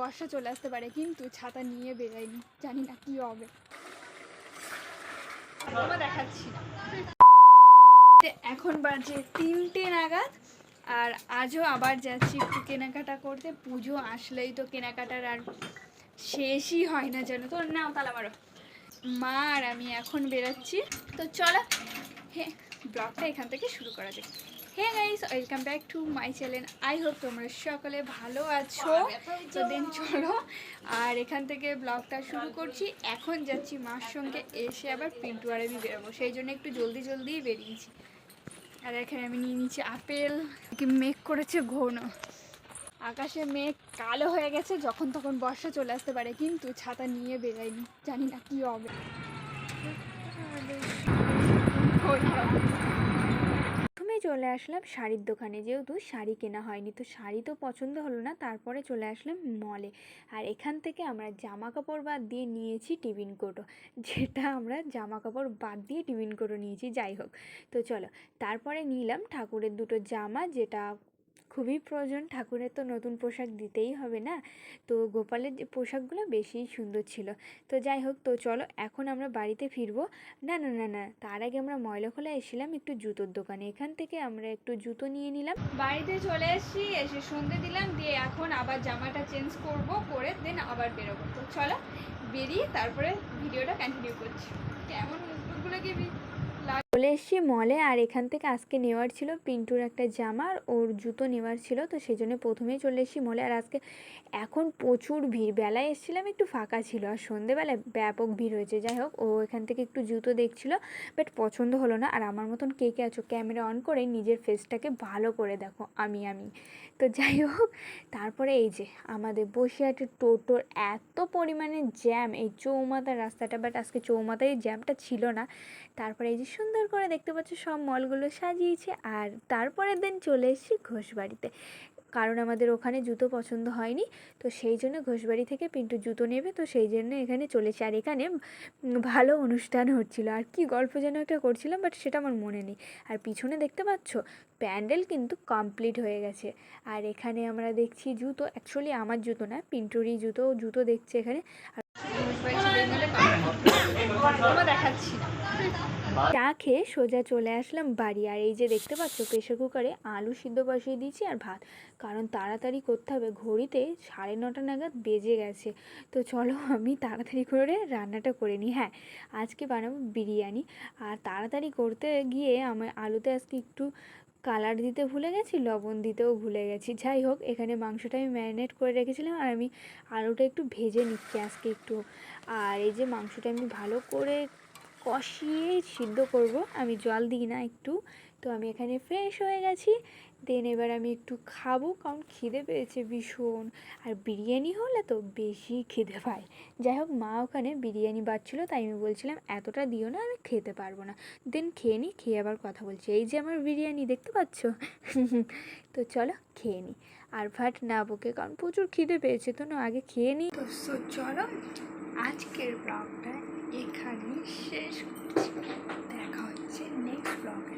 বর্ষা চলে আসতে পারে, কিন্তু ছাতা নিয়ে বেরাইনি জানি না কি হবে। দেখাচ্ছি। এখন বাজে তিনটে নাগাদ, আর আজও আবার যাচ্ছি একটু কেনাকাটা করতে। পুজো আসলেই তো কেনাকাটার আর শেষই হয় না যেন। তো নাও তাহলে আমারও মা আর আমি এখন বেরাচ্ছি। তো চলো হ্যাঁ ব্লগটা এখান থেকে শুরু করা যাক। Hey guys welcome back to my channel I hope তোমরা সকলে ভালো আছো। তো দেন চলো। আর এখান থেকে ব্লগটা শুরু করছি। এখন যাচ্ছি মার সঙ্গে এসে আবার পিন্টু আর আমি বেরোবো। সেই জন্য একটু জলদি জলদি বেরিয়েছি। আর এখানে আমি নিয়ে নিচ্ছি আপেল। কি মেঘ করেছে ঘন। আকাশে মেঘ কালো হয়ে গেছে যখন তখন বর্ষা চলে আসতে পারে কিন্তু ছাতা নিয়ে বেরাইনি জানি না কি হবে। প্রথমে চলে আসলাম শাড়ির দোকানে। যেহেতু শাড়ি কেনা হয়নি, তো শাড়ি তো পছন্দ হলো না, তারপরে চলে আসলাম মলে আর এখান থেকে আমরা জামা কাপড় বাদ দিয়ে নিয়েছি টিফিন কোটো। যেটা আমরা জামা কাপড় বাদ দিয়ে টিফিন কোটো নিয়েছি, যাই হোক। তো চলো, তারপরে নিলাম ঠাকুরের দুটো জামা, যেটা খুবই প্রয়োজন। ঠাকুরের তো নতুন পোশাক দিতেই হবে না? তো গোপালের যে পোশাকগুলো বেশি সুন্দর ছিল। তো যাই হোক, তো চলো এখন আমরা বাড়িতে ফিরবো। না না না না, তার আগে আমরা ময়লাখোলা এসেছিলাম একটু জুতোর দোকানে। এখান থেকে আমরা একটু জুতো নিয়ে নিলাম। বাড়িতে চলে এসেছি, এসে সন্ধে দিলাম, দিয়ে এখন আবার জামাটা চেঞ্জ করব করে দেন আবার বেরোবো। তো চলো বেরিয়ে তারপরে ভিডিওটা কন্টিনিউ করছি। কেমন মুখগুলোকে চলে এসেছি মলে আর এখান থেকে আজকে নেওয়ার ছিল পিন্টুর একটা জামা ওর জুতো নেওয়ার ছিল। তো সেই জন্য প্রথমেই চলে এসেছি মলে আর আজকে এখন প্রচুর ভিড়। বেলায় এসেছিলাম একটু ফাঁকা ছিল আর সন্ধেবেলায় ব্যাপক ভিড় হয়েছে। যাই হোক, ও এখান থেকে একটু জুতো দেখছিল বাট পছন্দ হলো না। আর আমার মতন কে কে আছো ক্যামেরা অন করে নিজের ফেসটাকে ভালো করে দেখো, আমি আমি। তো যাই হোক, তারপরে এই যে আমাদের বসিরহাটের টোটোর এত পরিমাণে জ্যাম এই চৌমাথার রাস্তাটা বাট আজকে চৌমাথায় জ্যামটা ছিল না। তারপরে এই যে সুন্দর করে দেখতে পাচ্ছ সব মলগুলো সাজিয়েছে আর তারপরে দিন চলে এসেছি ঘোষবাড়িতে। কারণ আমাদের ওখানে জুতো পছন্দ হয়নি, তো সেই জন্য ঘোষবাড়ি থেকে পিন্টু জুতো নেবে, তো সেই জন্য এখানে চলেছে। আর এখানে ভালো অনুষ্ঠান হচ্ছিল। আর কি গল্প যেন একটা করছিলাম, বাট সেটা আমার মনে নেই। আর পিছনে দেখতে পাচ্ছ, প্যান্ডেল কিন্তু কমপ্লিট হয়ে গেছে। আর এখানে আমরা দেখছি জুতো অ্যাকচুয়ালি আমার জুতো না, পিন্টুরই জুতো জুতো দেখছে এখানে। চা খেয়ে সোজা চলে আসলাম বাড়ি। আর এই যে দেখতে পাচ্ছ প্রেশার কুকারে আলু সিদ্ধ বসিয়ে দিয়েছি আর ভাত। কারণ তাড়াতাড়ি করতে হবে, ঘড়িতে সাড়ে নটা নাগাদ বেজে গেছে। তো চলো আমি তাড়াতাড়ি করে রান্নাটা করে নিই। হ্যাঁ আজকে বানাবো বিরিয়ানি। আর তাড়াতাড়ি করতে গিয়ে আমার আলুতে আজকে একটু কালার দিতে ভুলে গেছি, লবণ দিতেও ভুলে গেছি। যাই হোক, এখানে মাংসটা আমি ম্যারিনেট করে রেখেছিলাম আর আমি আলুটা একটু ভেজে নিচ্ছি আজকে একটু। আর এই যে মাংসটা আমি ভালো করে কষিয়ে সিদ্ধ করব, আমি জল দিই না একটু। তো আমি এখানে ফ্রেশ হয়ে গেছি। দেন এবার আমি একটু খাব, কারণ খিদে পেয়েছে ভীষণ। আর বিরিয়ানি হলে তো বেশি খিদে পায়। যাই হোক, মা ওখানে বিরিয়ানি বাড়ছিল, তাই আমি বলছিলাম, এতটা দিও না, আমি খেতে পারব না। দেন খেয়ে নিই খেয়ে আবার কথা বলছি। এই যে আমার বিরিয়ানি, দেখতে পাচ্ছ? তো চলো, খেয়ে নিই আর ভাট না বকে, কারণ প্রচুর খিদে পেয়েছে, তো না, আগে খেয়ে নিই তো চলো, আজকের ব্লগটা এখানে শেষ করছি। দেখা হচ্ছে নেক্সট ব্লগে